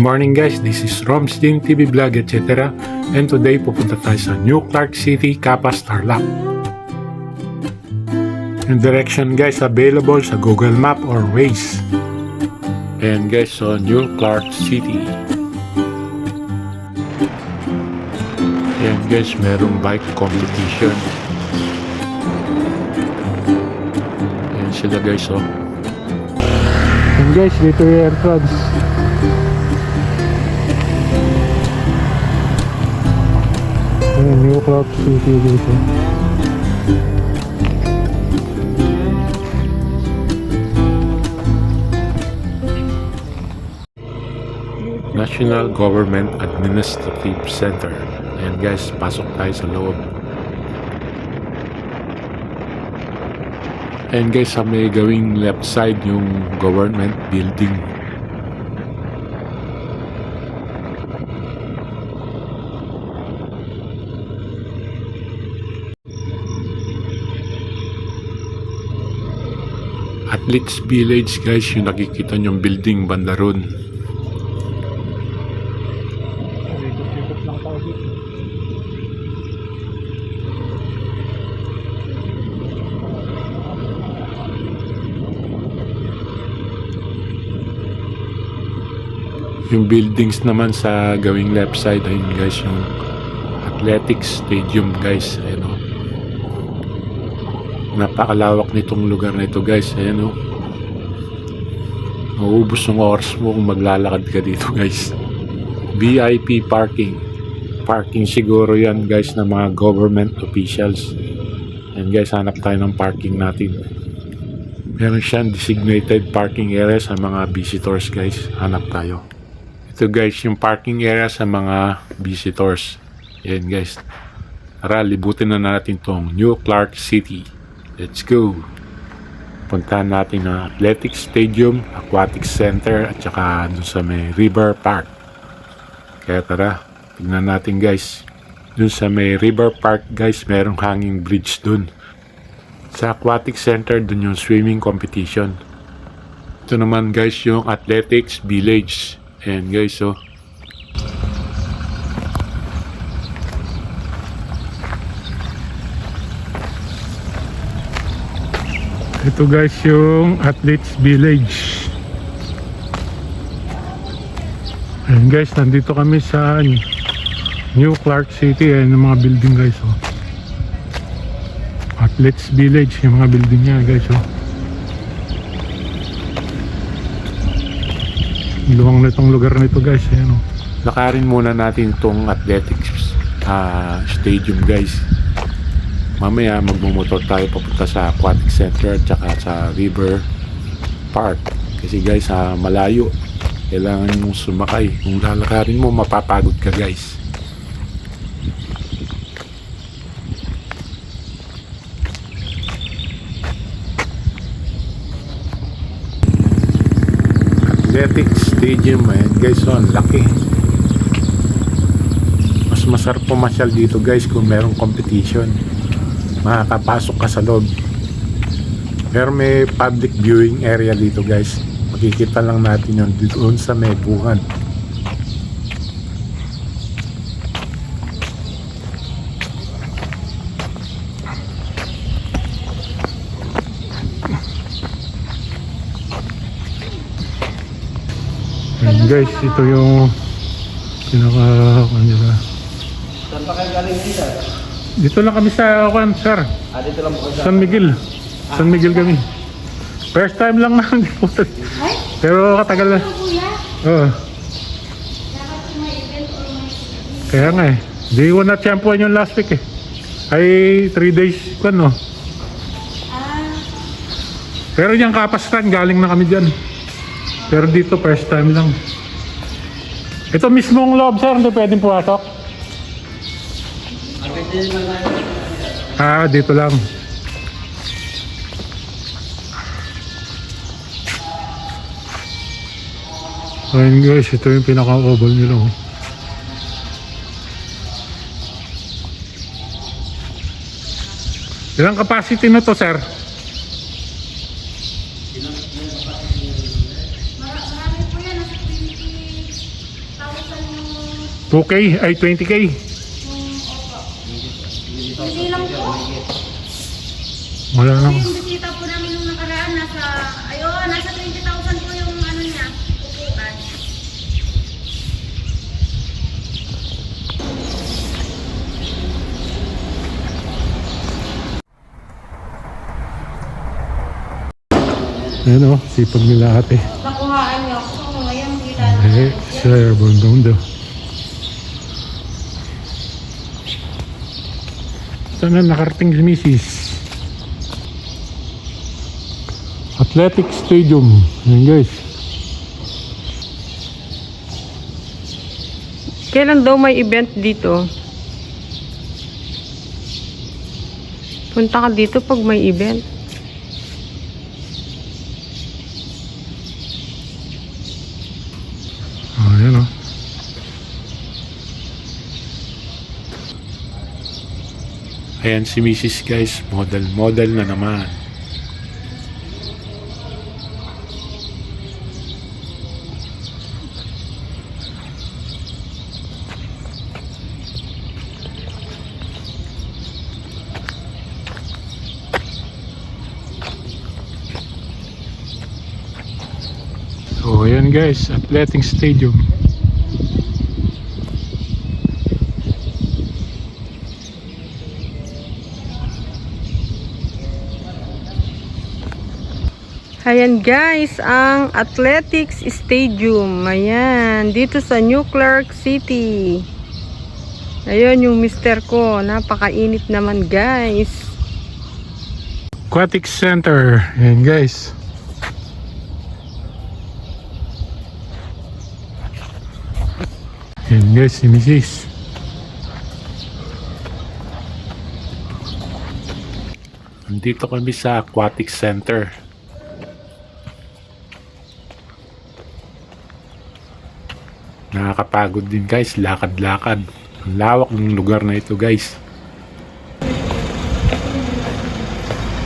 morning guys, this is Romsdin TV Vlog etc. And today pupunta tayo sa New Clark City, Capas, Tarlac. Yung direction guys available sa Google Map or Waze. And guys, so New Clark City. And guys, merong bike competition. Ayan sila guys, oh. And guys, dito yung entrance. Ayan, New Clark City dito. National Government Administrative Center. Ayan guys, pasok tayo sa loob. Ayan guys, sa may gawing left side yung government building. Athletes Village guys, yung nakikita nyong building banda ron. Yung buildings naman sa gawing left side, ayun guys, yung athletics stadium guys, ayun o. Napakalawak nitong lugar na ito guys, ayun o. Mauubos yung oras mo kung maglalakad ka dito guys. VIP parking. Parking siguro yan guys ng mga government officials. And guys, hanap tayo ng parking natin. Meron siyang designated parking area sa mga visitors guys. Hanap tayo. Ito guys, yung parking area sa mga visitors. Yan guys. Tara, libutin na natin tong New Clark City. Let's go! Puntahan natin ang Athletic Stadium, Aquatic Center, at saka dun sa may River Park. Kaya tara, tignan natin guys. Dun sa may River Park guys, merong hanging bridge dun. Sa Aquatic Center, dun yung swimming competition. Ito naman guys yung Athletics Village. Ayan guys, oh. Ito guys yung Athletes Village. Ayan guys, nandito kami sa New Clark City. Ayan yung mga building guys, oh. Athletes Village, yung mga building niya guys, oh. Luwang na itong lugar na ito guys. Ayan, oh. Lakarin muna natin itong athletics ah, stadium guys. Mamaya magmumotor tayo papunta sa aquatic center at saka sa river park. Kasi guys, ah, malayo. Kailangan mong sumakay. Kung lalakarin mo, mapapagod ka guys. Athletic Stadium ayan guys oh, ang laki mas masarap pumasyal dito guys kung merong competition makakapasok ka sa loob pero may public viewing area dito guys makikita lang natin yun doon sa may buhan Ayan guys, ito yung pinaka ano nila. Saan pa kayo galing dito? Dito lang kami sa Juan, sir. Ah, dito lang po sa... San Miguel. San Miguel kami. First time lang namin dito. Ay, Pero katagal na. Oo. Kaya nga eh. Di ko na tiyempoan yung last week eh. Ay 3 days ko no. Ah, Pero yung kapastan, galing na kami dyan. Pero dito first time lang. Ito mismong loob sir, hindi pwedeng pumasok. Ah, dito lang. Ayun guys, ito yung pinaka-oval nila. oh. Ilang capacity na to, sir? mara- marami po yan. Nasa 20... 2K ay 20K. Yung opo. Hindi lang po. Wala lang. Yung bisita po namin nung nakaraan, nasa, ayun, nasa 20,000 po yung ano niya, upuan. Ayan o, sipag nila ate. Nakuhaan niyo ako. Ngayon, kita Eh, sir, bundong do. Saan na nakarating si Mrs. Athletic Stadium. Ayan guys. Kailan daw may event dito? Punta ka dito pag may event. Oh, ayan o. Ayan si Mrs. guys, model model na naman. So, ayan guys, Athletic Stadium. Ayan guys, ang Athletics Stadium. Ayan, dito sa New Clark City. Ayun yung mister ko. Napakainit naman guys. Aquatic Center. Ayan guys. Ayan guys, si Mrs. Nandito kami sa Aquatic Center. Nakakapagod din guys, lakad-lakad. Ang lawak ng lugar na ito guys.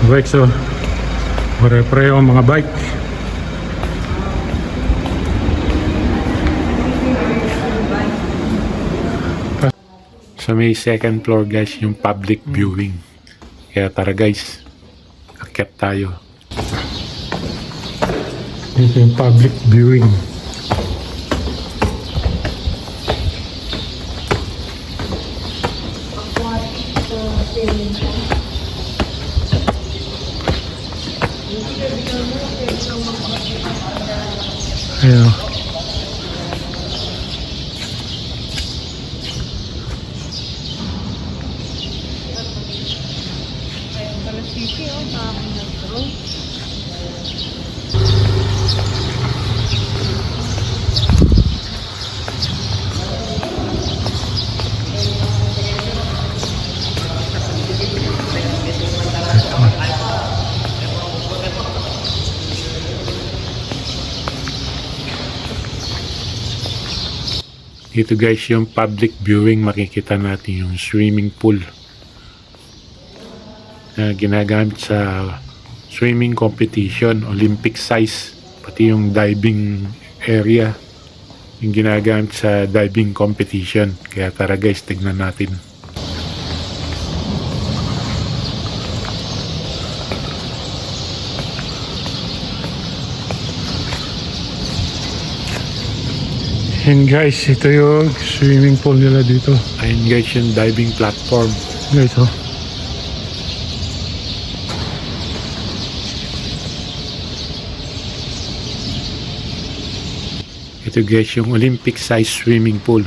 Bike so, pare-pareho ang mga bike. Sa may second floor guys, yung public viewing. Kaya tara guys, akyat tayo. Ito yung public viewing. Ayan. o. Dito guys yung public viewing makikita natin yung swimming pool na ginagamit sa swimming competition, Olympic size, pati yung diving area yung ginagamit sa diving competition. Kaya tara guys, tignan natin. And guys, ito yung swimming pool nila dito. Ayun guys, yung diving platform. Guys, oh. Ito guys, yung Olympic size swimming pool.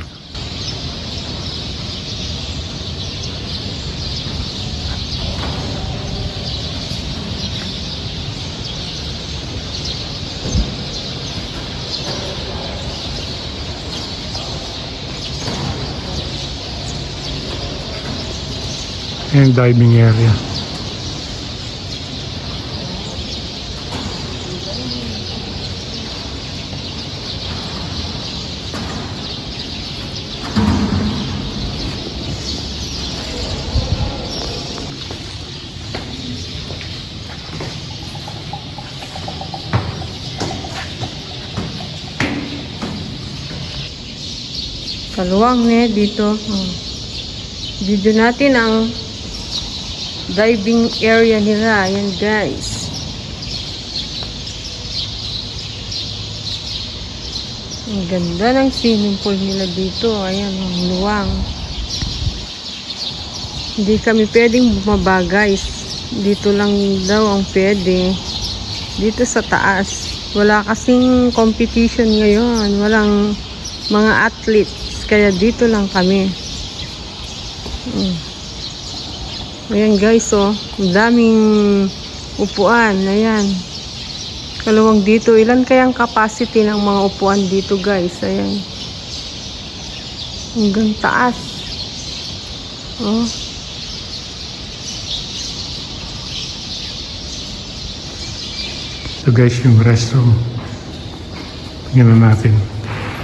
and diving area. Kaluwang ne dito. Oh. Video natin ang diving area nila. Ayan guys. Ang ganda ng swimming pool nila dito. Ayan, ang luwang. Hindi kami pwedeng bumaba guys. Dito lang daw ang pwede. Dito sa taas. Wala kasing competition ngayon. Walang mga athletes. Kaya dito lang kami. Mm. Ayan guys oh. Daming upuan. Ayan. Kalawang dito. Ilan kayang capacity ng mga upuan dito guys? Ayan. Hanggang taas. Oh. Ito guys yung restroom. Tingnan natin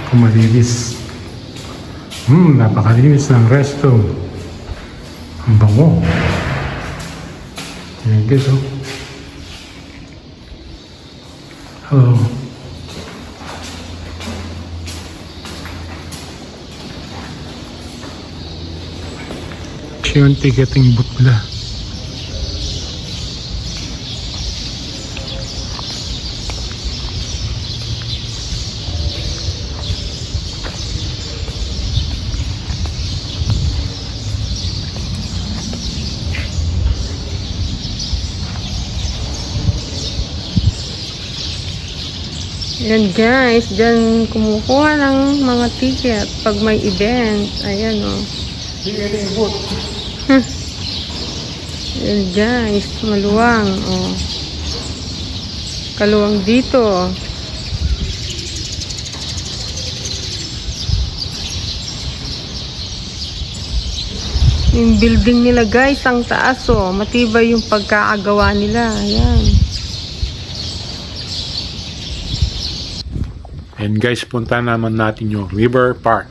kung malinis. Hmm, napakalinis ng restroom. Ang bango. Ayan guys oh. Hello. Siya yung ticketing booth nila. Yan guys, dyan kumukuha ng mga ticket pag may event. Ayan o. Oh. Yan guys, maluwang. Oh. Kaluwang dito. Yung building nila guys, ang taas oh. Matibay yung pagkakagawa nila. Ayan. And guys, punta naman natin yung River Park.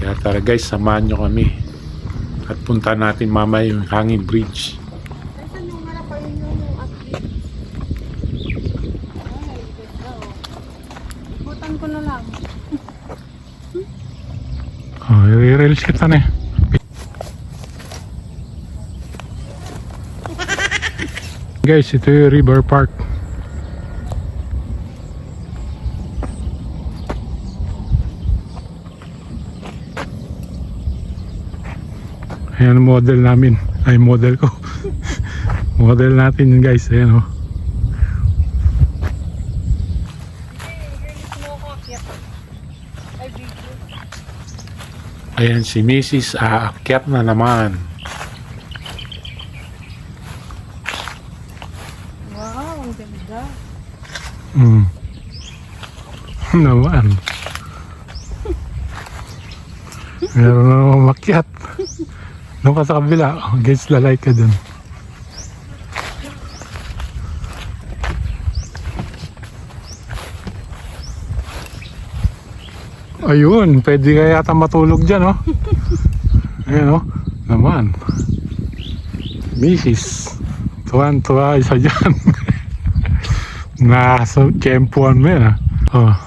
Kaya tara guys, samahan nyo kami. At punta natin mamaya yung Hanging Bridge. Ko na lang. Oh, i-rails kita eh. Guys, ito yung River Park. Ayan ang model namin. Ay, model ko. model natin yun guys. Ayan oh. o. Ayan si Mrs. aakyat na naman. Wow, ang ganda. Mm. naman. Meron na naman makyat. Doon ka sa kabila. Against the light ka dun. Ayun, pwede ka yata matulog dyan, oh. Ayan, oh. Naman. Mrs. Tuwan-tuwa isa dyan. Nasa kempuan mo yan, ah.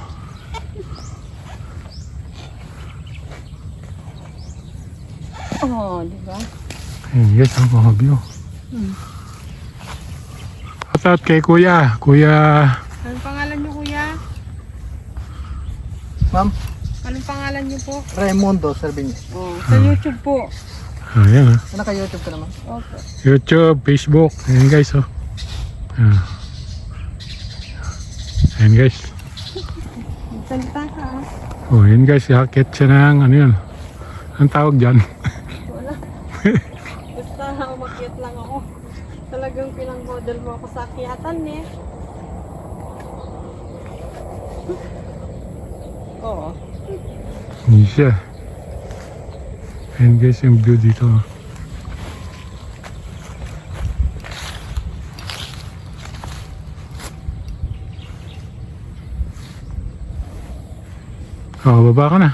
Oh, di ba? Ayan guys, ang mga view. Shout out kay Kuya. Kuya, Anong pangalan niyo, kuya? Ma'am, Anong pangalan niyo po? Raimundo Servines. Oh, sa YouTube po. ayan ah. Naka-YouTube ka naman. Opo. YouTube, Facebook. Ayan guys, oh. Ayan. Ayan guys. Salita ka. ah. Oh, ayan guys, yakit siya ng ano yun. Ang tawag dyan. Basta umakyat lang ako. Talagang pinang-model mo ako sa akyatan eh. Oo. Hindi siya. Ayan guys, yung view dito. Oh, baba ka na.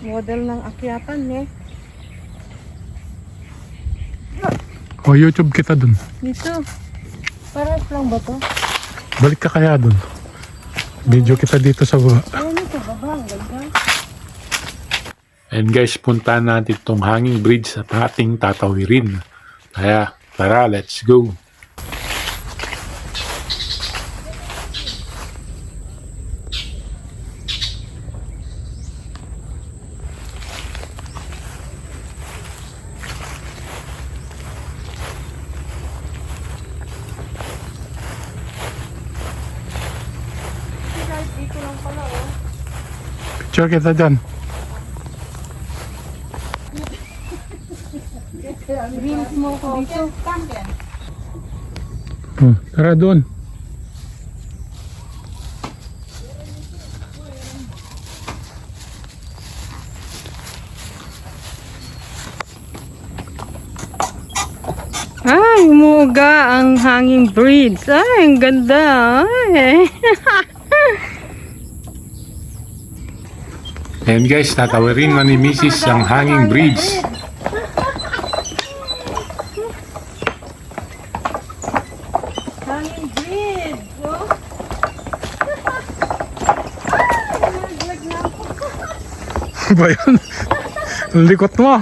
Model ng akyatan eh. O YouTube kita dun. Dito. Parang lang ba to? Balik ka kaya dun. Video kita dito sa baba. Ano baba? Ang ganda. And guys, punta natin itong hanging bridge at ating tatawirin. Kaya, tara, let's go. Picture kita dyan. Reels mo ko. Hmm, tara doon. Ay, umuga ang hanging bridge. Ay, ang ganda. Ay. And guys, tatawirin na ni Mrs. ang hanging bridge. hanging bridge. Oh. ba yun? Likot mo.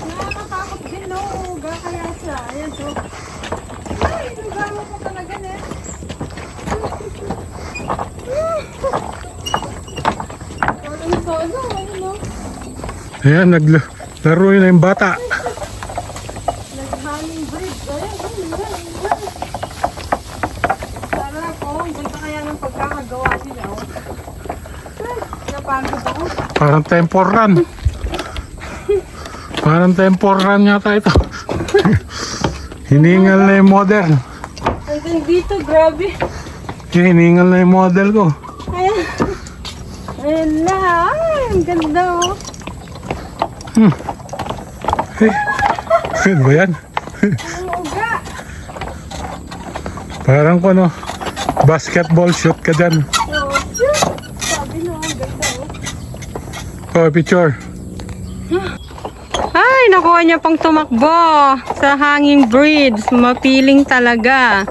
Nakakatakot din, no? Umuga kaya siya. Ayan, so. Ay, umuga mo ko talaga, ne? Parang sono, ano, no? Ayan, naglaro na yung bata. Kaya. Parang temple run. Parang temple run yata ito. Hiningal na yung model. Hanggang dito, grabe. Hiningal na yung model ko. Ayan. Ayan na. Ang ganda, oh. Ano ba yan? Ang uga. Parang ko no, basketball shoot ka dyan. Oh, shoot. Sabi no, ang ganda, oh. Oh, picture. Ay, nakuha niya pang tumakbo sa hanging bridge. Mapiling talaga.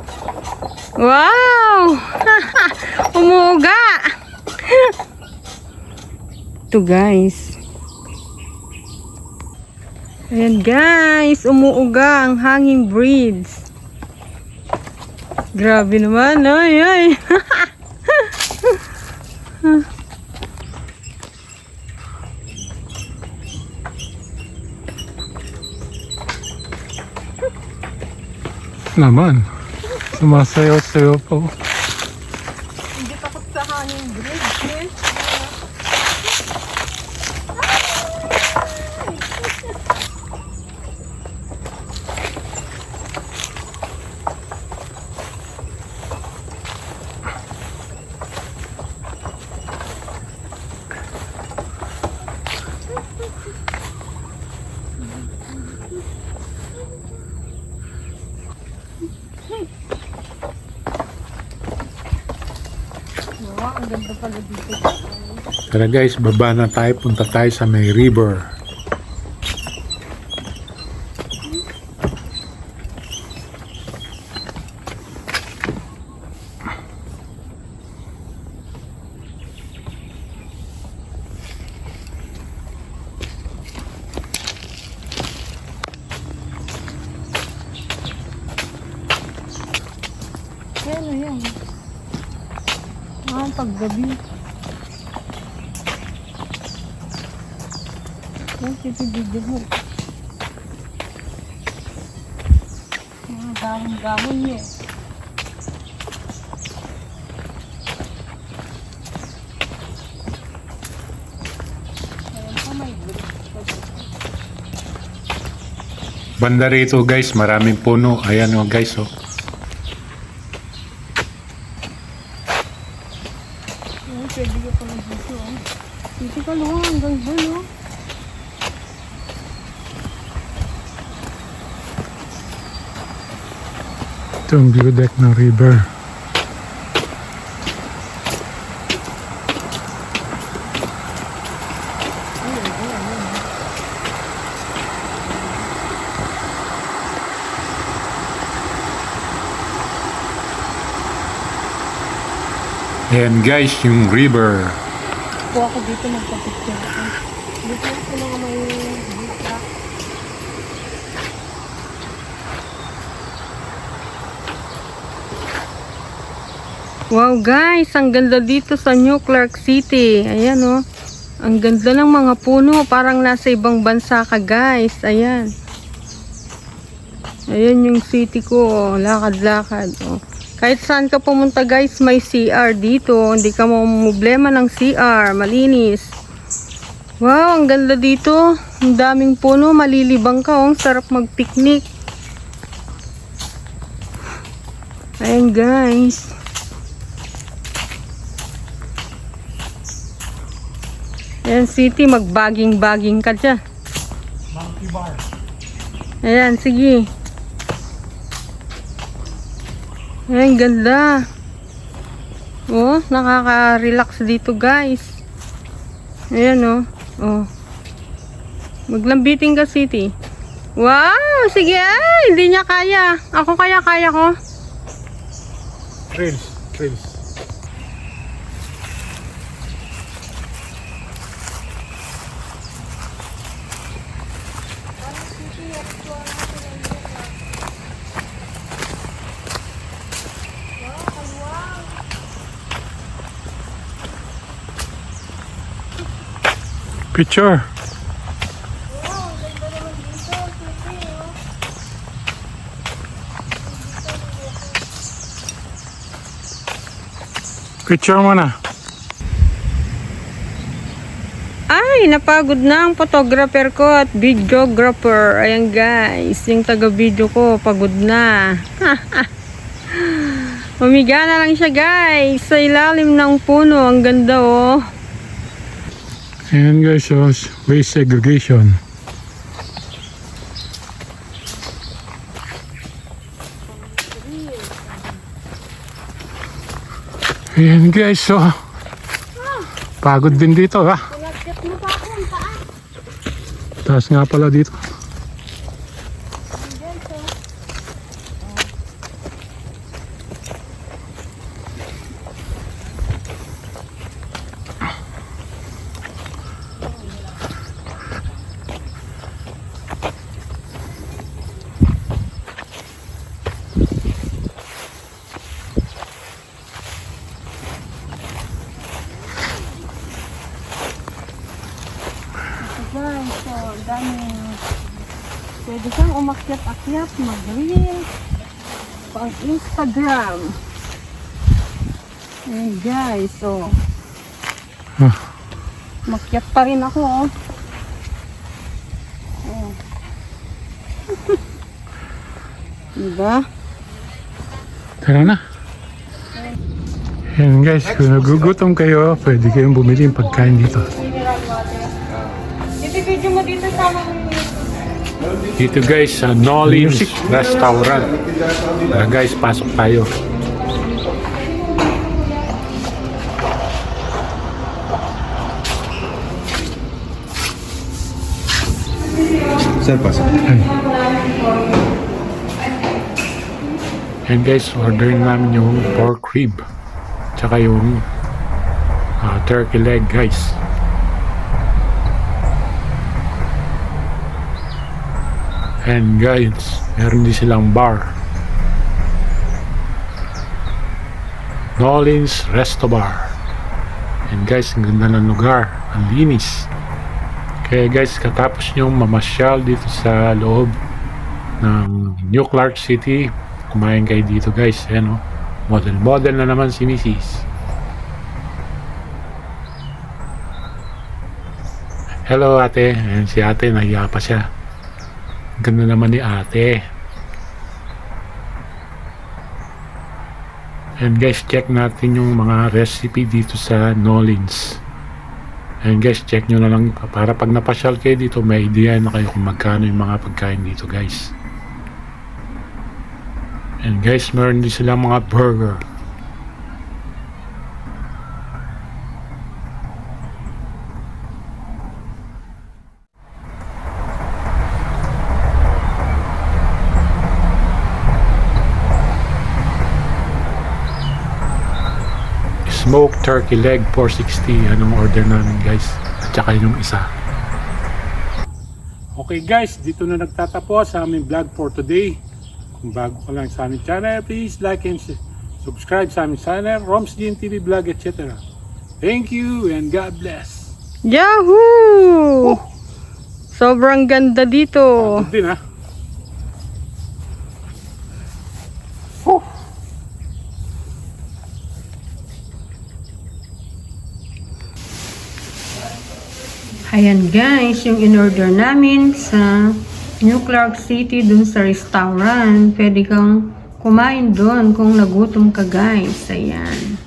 Wow! Umuuga! Ito guys. Ayan guys, umuuga ang hanging bridge. Grabe naman, ay ay. Naman. Sumasayaw-sayaw pa. oh. Hindi takot sa hanging bridge, eh. Wow, ang ganda pala dito. Tara guys, baba na tayo. Punta tayo sa may river. Yan, ayan. Ah, paggabi. Pinibigyan mo. Mga gahon-gahon dito. Banda rito guys, maraming puno. Ayan o guys oh. Oo, pwede ka pala dito, oh. Dito ka lang, hanggang doon, oh. Ito ang view deck ng river. Ayan guys, yung river. Upo ako dito magpapicture. Dito ako mga may Wow guys, ang ganda dito sa New Clark City. Ayan oh. Ang ganda ng mga puno, parang nasa ibang bansa ka guys. Ayan. Ayan yung city ko, oh. lakad-lakad. Oh. Kahit saan ka pumunta guys, may CR dito. Hindi ka mo problema ng CR, malinis. Wow, ang ganda dito. Ang daming puno, malilibang ka. Oh. Ang sarap mag-picnic. Ayan guys. Ayan city, mag-baging-baging ka dyan. Monkey bar. Ayan, sige. Ayan, ganda. Oh, nakaka-relax dito, guys. Ayan, oh. Oh. Maglambiting ka, City. Wow! Sige, ay! Hindi niya kaya. Ako kaya, kaya ko. Trails, trails. Picture. Picture mo na. Ay, napagod na ang photographer ko at videographer. Ayan guys, yung taga-video ko, pagod na. Umiga na lang siya guys, sa ilalim ng puno. Ang ganda oh. Ayan guys, so waste segregation. Ayan guys, so pagod din dito ha. Taas nga pala dito. Guys, so daming pwede kang umakyat-akyat, mag-reel, pang Instagram. Ayan guys, so Ah. makyat pa rin ako oh. Oh. diba? Tara na. Ayan guys, kung nagugutom kayo, pwede kayong bumili ng pagkain dito. Ito video mo dito sa mga Dito guys, sa Nolins Restaurant. Tara guys, pasok tayo. Sir, pasok. And guys, orderin namin yung pork rib. Tsaka yung ah, turkey leg guys. And guys, meron din silang bar. Nolins Resto Bar. And guys, ang ganda ng lugar. Ang linis. Kaya guys, katapos nyo mamasyal dito sa loob ng New Clark City, kumain kayo dito guys. Ayan o. Model model na naman si Mrs. Hello ate. Ayan si ate. Nahiya pa siya. Ganda naman ni ate. And guys, check natin yung mga recipe dito sa Nolins. And guys, check nyo na lang para pag napasyal kayo dito, may idea na kayo kung magkano yung mga pagkain dito guys. And guys, meron din silang mga burger. Smoked turkey leg 460 anong order namin guys. At saka yung isa. Okay guys. Dito na nagtatapos sa aming vlog for today. Kung bago ka lang sa aming channel please like and subscribe sa aming channel Roms TV Vlog etc thank you and God bless. Yahoo! Sobrang ganda dito. Din ha Ayan guys, yung in-order namin sa New Clark City dun sa restaurant. Pwede kang kumain doon kung nagutom ka guys. Ayan.